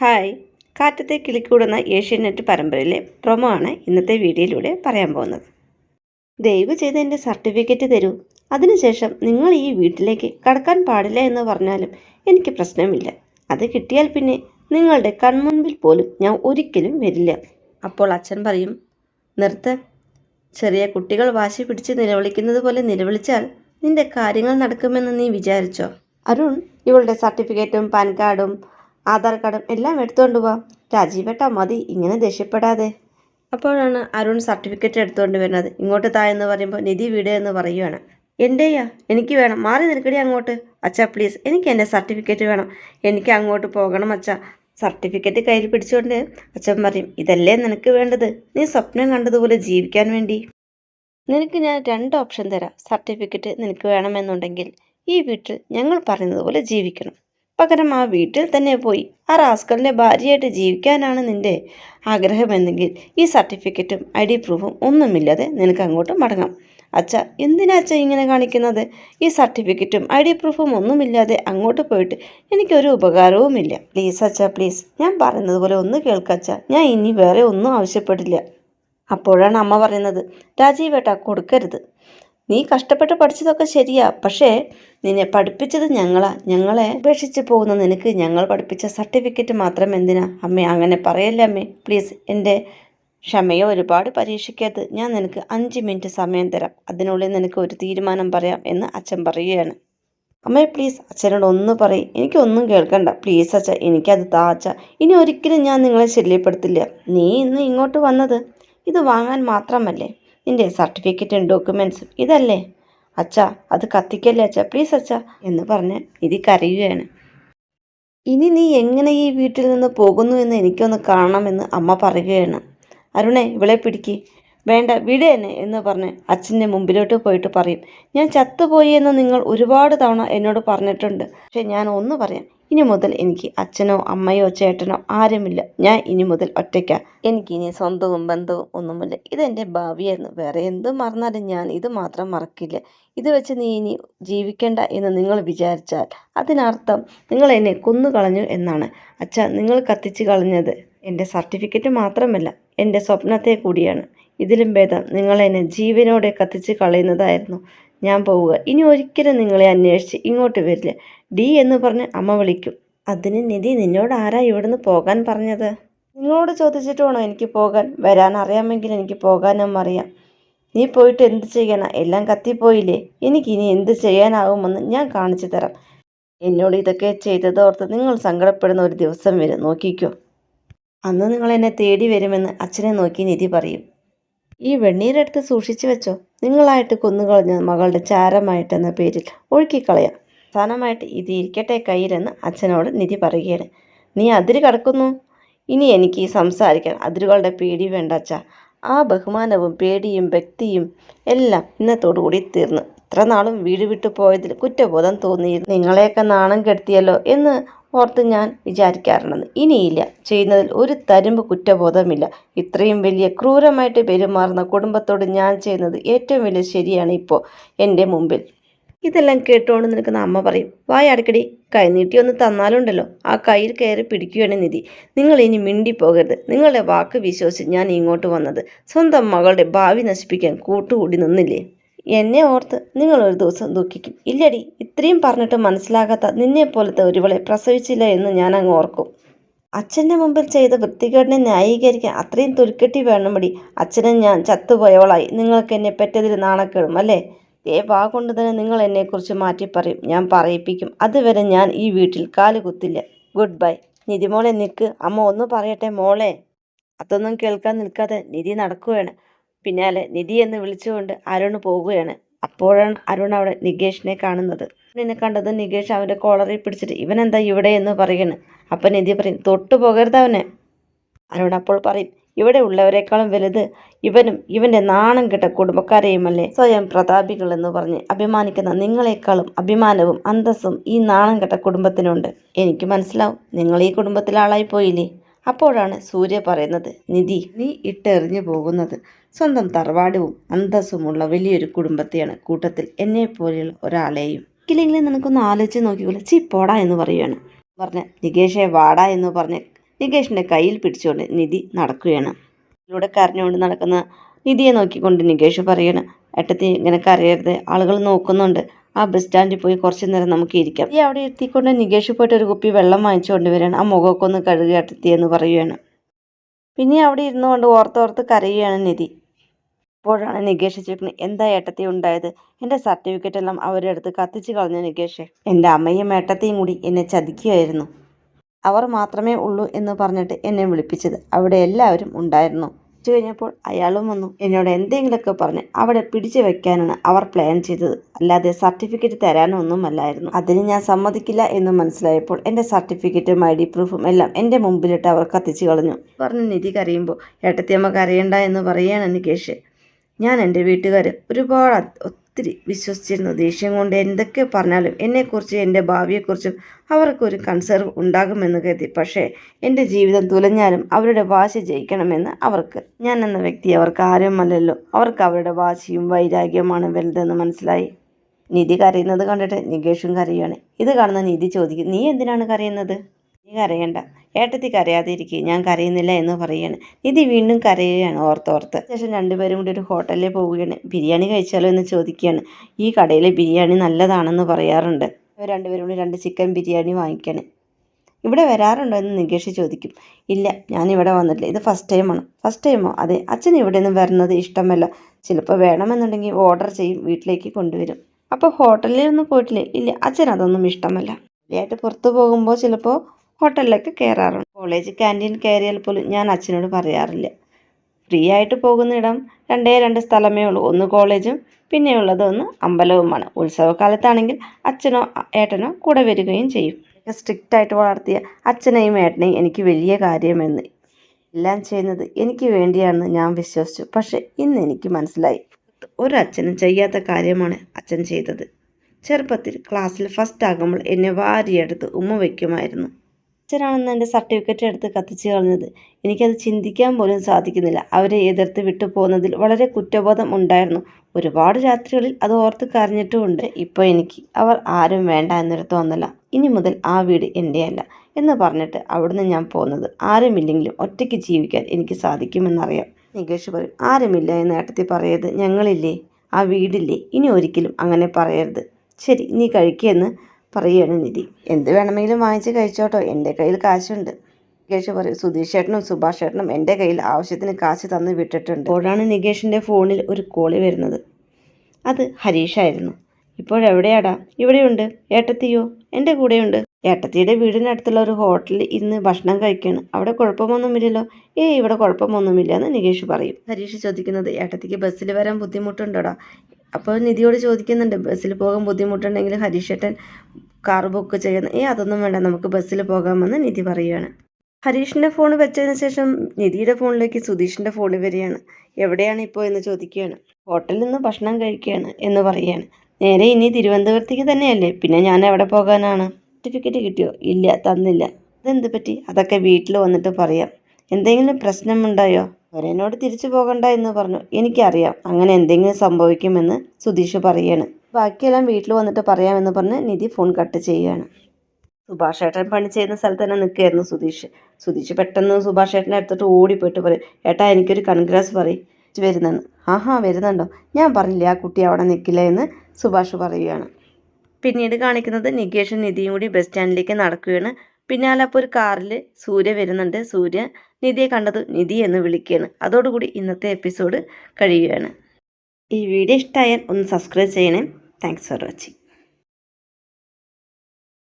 Hi. കാറ്റത്തെ കിളിക്കൂടുന്ന ഏഷ്യാനെറ്റ് പരമ്പരയിലെ promo ആണ് ഇന്നത്തെ വീഡിയോയിലൂടെ പറയാൻ പോകുന്നത്. ദയവ് ചെയ്ത് എന്റെ സർട്ടിഫിക്കറ്റ് തരൂ. അതിനുശേഷം നിങ്ങൾ ഈ വീട്ടിലേക്ക് കടക്കാൻ പാടില്ല എന്ന് പറഞ്ഞാലും എനിക്ക് പ്രശ്നമില്ല. അത് കിട്ടിയാൽ പിന്നെ നിങ്ങളുടെ കൺമുൻപിൽ പോലും ഞാൻ ഒരിക്കലും വരില്ല. അപ്പോൾ അച്ഛൻ പറയും നിർത്ത്. ചെറിയ കുട്ടികൾ വാശി പിടിച്ച് നിലവിളിക്കുന്നത് പോലെ നിലവിളിച്ചാൽ നിന്റെ കാര്യങ്ങൾ നടക്കുമെന്ന് നീ വിചാരിച്ചോ? അരുൺ ഇവളുടെ സർട്ടിഫിക്കറ്റും പാൻ കാർഡും ആധാർ കാർഡും എല്ലാം എടുത്തുകൊണ്ട് പോവാം. രാജീവേട്ടാ മതി. ഇങ്ങനെ ദേഷ്യപ്പെടാതെ. അപ്പോഴാണ് അരുൺ സർട്ടിഫിക്കറ്റ് എടുത്തുകൊണ്ട് വരുന്നത്. ഇങ്ങോട്ട് താ എന്ന് പറയുമ്പോൾ നിധി വീട് എന്ന് പറയുവാണ്. എന്റെയാ എനിക്ക് വേണം. മാറി നിൽക്കടി അങ്ങോട്ട്. അച്ഛാ പ്ലീസ് എനിക്ക് എന്റെ സർട്ടിഫിക്കറ്റ് വേണം. എനിക്ക് അങ്ങോട്ട് പോകണം അച്ഛാ. സർട്ടിഫിക്കറ്റ് കയ്യിൽ പിടിച്ചുകൊണ്ട് അച്ഛൻ പറയും ഇതല്ലേ നിനക്ക് വേണ്ടത്? നീ സ്വപ്നം കണ്ടതുപോലെ ജീവിക്കാൻ വേണ്ടി. നിനക്ക് ഞാൻ രണ്ട് ഓപ്ഷൻ തരാം. സർട്ടിഫിക്കറ്റ് നിനക്ക് വേണമെന്നുണ്ടെങ്കിൽ ഈ വീട്ടിൽ ഞങ്ങൾ പറയുന്നത് പോലെ ജീവിക്കണം. പകരം ആ വീട്ടിൽ തന്നെ പോയി. ആ റാസ്കലിന്റെ ഭാര്യയായിട്ട് ജീവിക്കാനാണ് നിന്റെ ആഗ്രഹമെന്നെങ്കിൽ ഈ സർട്ടിഫിക്കറ്റും ഐ ഡി പ്രൂഫും ഒന്നുമില്ലാതെ നിനക്ക് അങ്ങോട്ട് മടങ്ങാം. അച്ഛ എന്തിനാ അച്ഛ ഇങ്ങനെ കാണിക്കുന്നത്? ഈ സർട്ടിഫിക്കറ്റും ഐ ഡി പ്രൂഫും ഒന്നുമില്ലാതെ അങ്ങോട്ട് പോയിട്ട് എനിക്കൊരു ഉപകാരവുമില്ല. പ്ലീസ് അച്ഛ പ്ലീസ്. ഞാൻ പറയുന്നത് പോലെ ഒന്ന് കേൾക്കച്ച ഞാൻ ഇനി വേറെ ഒന്നും ആവശ്യപ്പെടില്ല. അപ്പോഴാണ് അമ്മ പറയുന്നത് രാജീവേട്ട കൊടുക്കരുത്. നീ കഷ്ടപ്പെട്ട് പഠിച്ചതൊക്കെ ശരിയാ. പക്ഷേ നിന്നെ പഠിപ്പിച്ചത് ഞങ്ങളാ. ഞങ്ങളെ ഉപേക്ഷിച്ച് പോകുന്ന നിനക്ക് ഞങ്ങൾ പഠിപ്പിച്ച സർട്ടിഫിക്കറ്റ് മാത്രം എന്തിനാ? അമ്മേ അങ്ങനെ പറയല്ലേ അമ്മേ. പ്ലീസ് എന്റെ ക്ഷമയെ ഒരുപാട് പരീക്ഷിക്കരുത്. ഞാൻ നിനക്ക് അഞ്ച് മിനിറ്റ് സമയം തരാം. അതിനുള്ളിൽ നിനക്ക് ഒരു തീരുമാനം പറയാം എന്ന് അച്ഛൻ പറയുകയാണ്. അമ്മേ പ്ലീസ് അച്ഛനോട് ഒന്ന് പറയും. എനിക്കൊന്നും കേൾക്കണ്ട. പ്ലീസ് അച്ഛ എനിക്കത് താ അച്ഛ. ഇനി ഒരിക്കലും ഞാൻ നിങ്ങളെ ശല്യപ്പെടുത്തില്ല. നീ ഇന്ന് ഇങ്ങോട്ട് വന്നത് ഇത് വാങ്ങാൻ മാത്രമല്ലേ? നിന്റെ സർട്ടിഫിക്കറ്റും ഡോക്യുമെൻസും ഇതല്ലേ? അച്ഛാ അത് കത്തിക്കല്ലേ അച്ഛാ? പ്ലീസ് അച്ഛാ എന്ന് പറഞ്ഞ് നിധി കരയുകയാണ്. ഇനി നീ എങ്ങനെ ഈ വീട്ടിൽ നിന്ന് പോകുന്നു എന്ന് എനിക്കൊന്ന് കാണണമെന്ന് അമ്മ പറയുകയാണ്. അരുണെ ഇവളെ പിടിക്ക്. വേണ്ട വിടേനെ എന്നെ എന്ന് പറഞ്ഞ് അച്ഛന്റെ മുമ്പിലോട്ട് പോയിട്ട് പറയും. ഞാൻ ചത്തുപോയി എന്ന് നിങ്ങൾ ഒരുപാട് തവണ എന്നോട് പറഞ്ഞിട്ടുണ്ട്. പക്ഷെ ഞാൻ ഒന്ന് പറയാം. ഇനി മുതൽ എനിക്ക് അച്ഛനോ അമ്മയോ ചേട്ടനോ ആരുമില്ല. ഞാൻ ഇനി മുതൽ ഒറ്റയ്ക്ക. എനിക്കിനി സ്വന്തവും ബന്ധവും ഒന്നുമില്ല. ഇതെന്റെ ഭാവിയായിരുന്നു. വേറെ എന്തും മറന്നാലും ഞാൻ ഇത് മാത്രം മറക്കില്ല. ഇത് വെച്ച് നീ ഇനി ജീവിക്കേണ്ട എന്ന് നിങ്ങൾ വിചാരിച്ചാൽ അതിനർത്ഥം നിങ്ങൾ എന്നെ കൊന്നുകളഞ്ഞു എന്നാണ്. അച്ഛ നിങ്ങൾ കത്തിച്ച് കളഞ്ഞത് എന്റെ സർട്ടിഫിക്കറ്റ് മാത്രമല്ല എന്റെ സ്വപ്നത്തെ കൂടിയാണ്. ഇതിലും ഭേദം. നിങ്ങൾ എന്നെ ജീവനോടെ കത്തിച്ച് കളയുന്നതായിരുന്നു. ഞാൻ പോവുക. ഇനി ഒരിക്കലും നിങ്ങളെ അന്വേഷിച്ച് ഇങ്ങോട്ട് വരില്ല. ഡി എന്ന് പറഞ്ഞ് അമ്മ വിളിക്കും. അതിന് നിധി നിന്നോട് ആരാ ഇവിടുന്ന് പോകാൻ പറഞ്ഞത്? നിങ്ങളോട് ചോദിച്ചിട്ട് വേണോ എനിക്ക് പോകാൻ? വരാൻ അറിയാമെങ്കിൽ എനിക്ക് പോകാനും അറിയാം. നീ പോയിട്ട് എന്ത് ചെയ്യണം? എല്ലാം കത്തിപ്പോയില്ലേ? എനിക്കിനി എന്ത് ചെയ്യാനാവുമെന്ന് ഞാൻ കാണിച്ചു തരാം. എന്നോട് ഇതൊക്കെ ചെയ്തതോർത്ത് നിങ്ങൾ സങ്കടപ്പെടുന്ന ഒരു ദിവസം വരും. നോക്കിക്കോ. അന്ന് നിങ്ങൾ എന്നെ തേടി വരുമെന്ന് അച്ഛനെ നോക്കി നിധി പറയും. ഈ വെണ്ണീരെടുത്ത് സൂക്ഷിച്ചു വെച്ചോ. നിങ്ങളായിട്ട് കൊന്നുകളഞ്ഞ മകളുടെ ചാരമായിട്ടെന്ന പേരിൽ ഒഴുക്കിക്കളയാം. അവസാനമായിട്ട് ഇത് ഇരിക്കട്ടെ കയ്യിലെന്ന് അച്ഛനോട് നിധി പറയുകയാണ്. നീ അതിര് കടക്കുന്നു? ഇനി എനിക്ക് സംസാരിക്കാൻ അതിരുകളുടെ പേടി വേണ്ട അച്ഛ. ആ ബഹുമാനവും പേടിയും വ്യക്തിയും എല്ലാം ഇന്നത്തോടുകൂടി തീർന്നു. ഇത്ര നാളും വീട് വിട്ടു പോയതിൽ കുറ്റബോധം തോന്നിയിരുന്നു. നിങ്ങളെയൊക്കെ നാണം കെടുത്തിയല്ലോ എന്ന് ഓർത്ത് ഞാൻ വിചാരിക്കാറുണ്ടെന്ന് ഇനിയില്ല. ചെയ്യുന്നതിൽ ഒരു തരുമ്പ് കുറ്റബോധമില്ല. ഇത്രയും വലിയ ക്രൂരമായിട്ട് പെരുമാറുന്ന കുടുംബത്തോട് ഞാൻ ചെയ്യുന്നത് ഏറ്റവും വലിയ ശരിയാണ് ഇപ്പോൾ എന്റെ മുമ്പിൽ. ഇതെല്ലാം കേട്ടുകൊണ്ട് നിൽക്കുന്ന അമ്മ പറയും വായ അടക്കടി കൈ നീട്ടി ഒന്ന് തന്നാലുണ്ടല്ലോ. ആ കയ്യിൽ കയറി പിടിക്കുകയാണ് നിധി. നിങ്ങൾ ഇനി മിണ്ടിപ്പോകരുത്. നിങ്ങളുടെ വാക്ക് വിശ്വസിച്ച് ഞാൻ ഇങ്ങോട്ട് വന്നത് സ്വന്തം മകളുടെ ഭാവി നശിപ്പിക്കാൻ കൂട്ടുകൂടി നിന്നില്ലേ? എന്നെ ഓർത്ത് നിങ്ങൾ ഒരു ദിവസം ദുഃഖിക്കും. ഇല്ലടി ഇത്രയും പറഞ്ഞിട്ട് മനസ്സിലാകാത്ത നിന്നെ പോലത്തെ ഒരുവളെ പ്രസവിച്ചില്ല എന്ന് ഞാൻ അങ്ങ് ഓർക്കും. അച്ഛന്റെ മുമ്പിൽ ചെയ്ത വൃത്തികേടിനെ ന്യായീകരിക്കാൻ അത്രയും തുരുക്കെട്ടി വേണമടി. അച്ഛനും ഞാൻ ചത്തുപോയവളായി. നിങ്ങൾക്ക് എന്നെ പെറ്റതിൽ നാണക്കേടും അല്ലേ? ഏ വാ കൊണ്ട് തന്നെ നിങ്ങൾ എന്നെക്കുറിച്ച് മാറ്റി പറയും. ഞാൻ പറയിപ്പിക്കും. അതുവരെ ഞാൻ ഈ വീട്ടിൽ കാൽ കുത്തില്ല. Good bye. നിധി മോളെ നിൽക്ക്. അമ്മ ഒന്ന് പറയട്ടെ മോളെ? അതൊന്നും കേൾക്കാൻ നിൽക്കാതെ നിധി നടക്കുകയാണ്. പിന്നാലെ നിധി എന്ന് വിളിച്ചുകൊണ്ട് അരുൺ പോവുകയാണ്. അപ്പോഴാണ് അരുൺ അവിടെ നികേഷിനെ കാണുന്നത്. നിന്നെ കണ്ടത് നികേഷ് അവന്റെ കോളറിൽ പിടിച്ചിട്ട് ഇവനെന്താ ഇവിടെ എന്ന് പറയുന്നു അപ്പം നിധി പറയും തൊട്ടു പോകരുത് അവനെ. അരുൺ അപ്പോൾ പറയും ഇവിടെ ഉള്ളവരെക്കാളും വലുത് ഇവനും ഇവന്റെ നാണം കിട്ട കുടുംബക്കാരെയുമല്ലേ? സ്വയം പ്രതാപികൾ എന്ന് പറഞ്ഞ് അഭിമാനിക്കുന്ന നിങ്ങളെക്കാളും അഭിമാനവും അന്തസ്സും ഈ നാണം കെട്ട കുടുംബത്തിനുണ്ട്. എനിക്ക് മനസ്സിലാവും നിങ്ങൾ ഈ കുടുംബത്തിലെ ആളായി പോയില്ലേ? അപ്പോഴാണ് സൂര്യ പറയുന്നത് നിധി നീ ഇട്ടെറിഞ്ഞു പോകുന്നത്. സ്വന്തം തറവാടും അന്തസ്സുമുള്ള വലിയൊരു കുടുംബത്തെയാണ് കൂട്ടത്തിൽ എന്നെ പോലെയുള്ള ഒരാളെയും. ഇല്ലെങ്കിലും നിനക്കൊന്ന് ആലോചിച്ച് നോക്കിക്കൊള്ളു ചി പോടാ എന്ന് പറയുകയാണ് പറഞ്ഞ് നികേഷെ വാടാ എന്ന് പറഞ്ഞ് നികേഷിന്റെ കയ്യിൽ പിടിച്ചുകൊണ്ട് നിധി നടക്കുകയാണ്. ഇതിലൂടെ കരഞ്ഞുകൊണ്ട് നടക്കുന്ന നിധിയെ നോക്കിക്കൊണ്ട് നികേഷ് പറയാണ് ഏട്ടത്തി ഇങ്ങനെ കരയരുത്. ആളുകൾ നോക്കുന്നുണ്ട്. ആ ബസ് സ്റ്റാൻഡിൽ പോയി കുറച്ച് നേരം നമുക്ക് ഇരിക്കാം. ഈ അവിടെ എത്തിക്കൊണ്ട് നികേഷ് പോയിട്ട് ഒരു കുപ്പി വെള്ളം വാങ്ങിച്ചുകൊണ്ട് കൊണ്ടുവരികയാണ് ആ മുഖമൊക്കെ ഒന്ന് കഴുകി എന്ന് പറയുകയാണ് പിന്നെ അവിടെ ഇരുന്നുകൊണ്ട് ഓർത്തോർത്ത് കരയുകയാണ് നിധി. അപ്പോഴാണ് നികേഷ് ചോദിക്കുന്നത് എന്താ ഏട്ടത്തി ഉണ്ടായത്? എന്റെ സർട്ടിഫിക്കറ്റ് എല്ലാം അവരുടെ അടുത്ത് കത്തിച്ചു കളഞ്ഞു നികേഷ്. എന്റെ അമ്മയും ഏട്ടത്തെയും കൂടി എന്നെ ചതിക്കുകയായിരുന്നു. അവർ മാത്രമേ ഉള്ളൂ എന്ന് പറഞ്ഞിട്ട് എന്നെ വിളിപ്പിച്ചത്. അവിടെ എല്ലാവരും ഉണ്ടായിരുന്നു. ഉച്ച കഴിഞ്ഞപ്പോൾ അയാളും വന്നു. എന്നോട് എന്തെങ്കിലുമൊക്കെ പറഞ്ഞ് അവിടെ പിടിച്ചു വെക്കാനാണ് അവർ പ്ലാൻ ചെയ്തത്. അല്ലാതെ സർട്ടിഫിക്കറ്റ് തരാനൊന്നും അല്ലായിരുന്നു അതിന് ഞാൻ സമ്മതിക്കില്ല എന്ന് മനസ്സിലായപ്പോൾ എന്റെ സർട്ടിഫിക്കറ്റും ഐ ഡി പ്രൂഫും എല്ലാം എന്റെ മുമ്പിലിട്ട് അവർ കത്തിച്ചു കളഞ്ഞു. പറഞ്ഞ് നിധി കരയുമ്പോൾ ഏട്ടത്തിയമ്മ കരയണ്ട എന്ന് പറയുകയാണ് നികേഷ്. ഞാൻ എന്റെ വീട്ടുകാർ ഒരുപാട് ഒത്തിരി വിശ്വസിച്ചിരുന്നു ദേഷ്യം കൊണ്ട് എന്തൊക്കെ പറഞ്ഞാലും എന്നെക്കുറിച്ചും എന്റെ ഭാവിയെക്കുറിച്ചും അവർക്കൊരു കൺസേർവ് ഉണ്ടാകുമെന്ന് കരുതി. പക്ഷേ എന്റെ ജീവിതം തുലഞ്ഞാലും അവരുടെ വാശി ജയിക്കണമെന്ന് അവർക്ക് ഞാൻ എന്ന വ്യക്തി അവർക്ക് ആരുമല്ലല്ലോ. അവർക്ക് അവരുടെ വാശിയും വൈരാഗ്യവുമാണ് വലുതെന്ന് മനസ്സിലായി. നിധി കരയുന്നത് കണ്ടിട്ട് നികേഷും കരയുകയാണ്. ഇത് കാണുന്ന നിധി ചോദിക്കും നീ എന്തിനാണ് കരയുന്നത്? നീ കരയണ്ട. ഏട്ടത്തി കരയാതെ ഇരിക്കുക ഞാൻ കരയുന്നില്ല എന്ന് പറയുകയാണ് നിധി വീണ്ടും കരയുകയാണ് ഓർത്തോർത്ത് ശേഷം രണ്ടുപേരും കൂടി ഒരു ഹോട്ടലിൽ പോവുകയാണ്. ബിരിയാണി കഴിച്ചാലോ എന്ന് ചോദിക്കുകയാണ്. ഈ കടയിലെ ബിരിയാണി നല്ലതാണെന്ന് പറയാറുണ്ട്. രണ്ടുപേരും കൂടി രണ്ട് ചിക്കൻ ബിരിയാണി വാങ്ങിക്കാണ്. ഇവിടെ വരാറുണ്ടോ എന്ന് നികേഷ് ചോദിക്കും. ഇല്ല ഞാൻ ഇവിടെ വന്നിട്ടില്ല. ഇത് ഫസ്റ്റ് ടൈമാണ് ഫസ്റ്റ് ടൈമോ അതെ അച്ഛൻ ഇവിടെ നിന്ന് വരുന്നത് ഇഷ്ടമല്ല. ചിലപ്പോൾ വേണമെന്നുണ്ടെങ്കിൽ ഓർഡർ ചെയ്യും വീട്ടിലേക്ക് കൊണ്ടുവരും. അപ്പോൾ ഹോട്ടലിൽ ഒന്നും പോയിട്ടില്ലേ? ഇല്ല അച്ഛൻ അതൊന്നും ഇഷ്ടമല്ല. ആയിട്ട് പുറത്തു പോകുമ്പോൾ ചിലപ്പോൾ ഹോട്ടലിലൊക്കെ കയറാറുണ്ട് കോളേജ് ക്യാന്റീൻ കയറിയാൽ പോലും ഞാൻ അച്ഛനോട് പറയാറില്ല. ഫ്രീ ആയിട്ട് പോകുന്നിടം രണ്ടേ രണ്ട് സ്ഥലമേ ഉള്ളൂ. ഒന്ന് കോളേജും പിന്നെയുള്ളത് ഒന്ന് അമ്പലവുമാണ്. ഉത്സവകാലത്താണെങ്കിൽ അച്ഛനോ ഏട്ടനോ കൂടെ വരികയും ചെയ്യും. സ്ട്രിക്റ്റ് ആയിട്ട് വളർത്തിയ അച്ഛനെയും ഏട്ടനെയും എനിക്ക് വലിയ കാര്യമെന്ന്. എല്ലാം ചെയ്യുന്നത് എനിക്ക് വേണ്ടിയാണെന്ന് ഞാൻ വിശ്വസിച്ചു. പക്ഷെ ഇന്ന് എനിക്ക് മനസ്സിലായി. ഒരു അച്ഛനും ചെയ്യാത്ത കാര്യമാണ് അച്ഛൻ ചെയ്തത്. ചെറുപ്പത്തിൽ ക്ലാസ്സിൽ ഫസ്റ്റ് ആകുമ്പോൾ എന്നെ വാരിയെടുത്ത് ഉമ്മ വയ്ക്കുമായിരുന്നു. അച്ഛനാണെന്ന് എന്റെ സർട്ടിഫിക്കറ്റ് എടുത്ത് കത്തിച്ച് കളഞ്ഞത്. എനിക്കത് ചിന്തിക്കാൻ പോലും സാധിക്കുന്നില്ല. അവരെ എതിർത്ത് വിട്ടു പോകുന്നതിൽ വളരെ കുറ്റബോധം ഉണ്ടായിരുന്നു. ഒരുപാട് രാത്രികളിൽ അത് ഓർത്ത് കരഞ്ഞിട്ടുമുണ്ട്. ഇപ്പോൾ എനിക്ക് അവർ ആരും വേണ്ട എന്നൊരു തോന്നല ഇനി മുതൽ ആ വീട് എന്റെയല്ല എന്ന് പറഞ്ഞിട്ട് അവിടുന്ന് ഞാൻ പോകുന്നത്. ആരുമില്ലെങ്കിലും ഒറ്റയ്ക്ക് ജീവിക്കാൻ എനിക്ക് സാധിക്കുമെന്നറിയാം. നികേഷ് പറയും ആരുമില്ല എന്ന് ഏട്ടത്തി പറയരുത്. ഞങ്ങളില്ലേ? ആ വീടില്ലേ? ഇനി ഒരിക്കലും അങ്ങനെ പറയരുത്. ശരി നീ കഴിക്കുകയെന്ന് പറയുകയാണ് നിധി. എന്ത് വേണമെങ്കിലും വാങ്ങിച്ച് കഴിച്ചോട്ടോ. എന്റെ കയ്യിൽ കാശുണ്ട്. നികേഷ് പറയും സുധീഷ് ചേട്ടനും സുഭാഷ് ചേട്ടനും എന്റെ കയ്യിൽ ആവശ്യത്തിന് കാശ് തന്ന് വിട്ടിട്ടുണ്ട്. അപ്പോഴാണ് നികേഷിന്റെ ഫോണിൽ ഒരു കോളി വരുന്നത്. അത് ഹരീഷായിരുന്നു. ഇപ്പോഴെവിടെയാടാ ഇവിടെയുണ്ട്. ഏട്ടത്തിയോ? എന്റെ കൂടെയുണ്ട്. ഏട്ടത്തിയുടെ വീടിനടുത്തുള്ള ഒരു ഹോട്ടലിൽ ഇന്ന് ഭക്ഷണം കഴിക്കുകയാണ് അവിടെ കുഴപ്പമൊന്നുമില്ലല്ലോ. ഏ ഇവിടെ കുഴപ്പമൊന്നുമില്ല എന്ന് നികേഷ് പറയും. ഹരീഷ് ചോദിക്കുന്നത് ഏട്ടത്തിക്ക് ബസ്സിൽ വരാൻ ബുദ്ധിമുട്ടുണ്ടോടാ? അപ്പോൾ നിധിയോട് ചോദിക്കുന്നുണ്ട് ബസ്സിൽ പോകാൻ ബുദ്ധിമുട്ടുണ്ടെങ്കിൽ ഹരീഷേട്ടൻ കാർ ബുക്ക് ചെയ്യുന്ന ഏ അതൊന്നും വേണ്ട നമുക്ക് ബസ്സിൽ പോകാമെന്ന് നിധി പറയുകയാണ് ഹരീഷിന്റെ ഫോൺ വെച്ചതിന് ശേഷം നിധിയുടെ ഫോണിലേക്ക് സുധീഷിന്റെ ഫോൺ വരികയാണ്. എവിടെയാണ് ഇപ്പോൾ? എന്ന് ചോദിക്കുകയാണ്. ഹോട്ടലിൽ നിന്ന് ഭക്ഷണം കഴിക്കുകയാണ് എന്ന് പറയുകയാണ്. നേരെ ഇനി തിരുവനന്തപുരത്തേക്ക് തന്നെയല്ലേ? പിന്നെ ഞാൻ എവിടെ പോകാനാണ്? സർട്ടിഫിക്കറ്റ് കിട്ടിയോ? ഇല്ല തന്നില്ല. അതെന്ത് പറ്റി? അതൊക്കെ വീട്ടിൽ വന്നിട്ട് പറയാം. എന്തെങ്കിലും പ്രശ്നമുണ്ടായോ അവരെന്നോട് തിരിച്ചു പോകണ്ട എന്ന് പറഞ്ഞു. എനിക്കറിയാം അങ്ങനെ എന്തെങ്കിലും സംഭവിക്കുമെന്ന് സുധീഷ് പറയാണ്. ബാക്കിയെല്ലാം വീട്ടിൽ വന്നിട്ട് പറയാമെന്ന് പറഞ്ഞ് നിധി ഫോൺ കട്ട് ചെയ്യുകയാണ്. സുഭാഷ് ഏട്ടൻ പണി ചെയ്യുന്ന സ്ഥലത്ത് തന്നെ നിൽക്കുകയായിരുന്നു സുധീഷ്. സുധീഷ് പെട്ടെന്ന് സുഭാഷ് ഏട്ടനെ അടുത്തിട്ട് ഓടിപ്പോയിട്ട് പറയും ഏട്ടാ എനിക്കൊരു കൺഗ്രാസ് പറയും. വരുന്നുണ്ട് ആഹാ വരുന്നുണ്ടോ? ഞാൻ പറഞ്ഞില്ലേ ആ കുട്ടി അവിടെ നിൽക്കില്ല എന്ന്? സുഭാഷ് പറയുകയാണ്. പിന്നീട് കാണിക്കുന്നത് നികേഷും നിധിയും കൂടി ബസ് സ്റ്റാൻഡിലേക്ക് നടക്കുകയാണ്. പിന്നാലെ ഒരു കാറിൽ സൂര്യ വരുന്നുണ്ട്. സൂര്യ നിധിയെ കണ്ടത് നിധി എന്ന് വിളിക്കുകയാണ്. അതോടുകൂടി ഇന്നത്തെ എപ്പിസോഡ് കഴിയുകയാണ്. ഈ വീഡിയോ ഇഷ്ടമായാൽ ഒന്ന് സബ്സ്ക്രൈബ് ചെയ്യണേ. Thanks for watching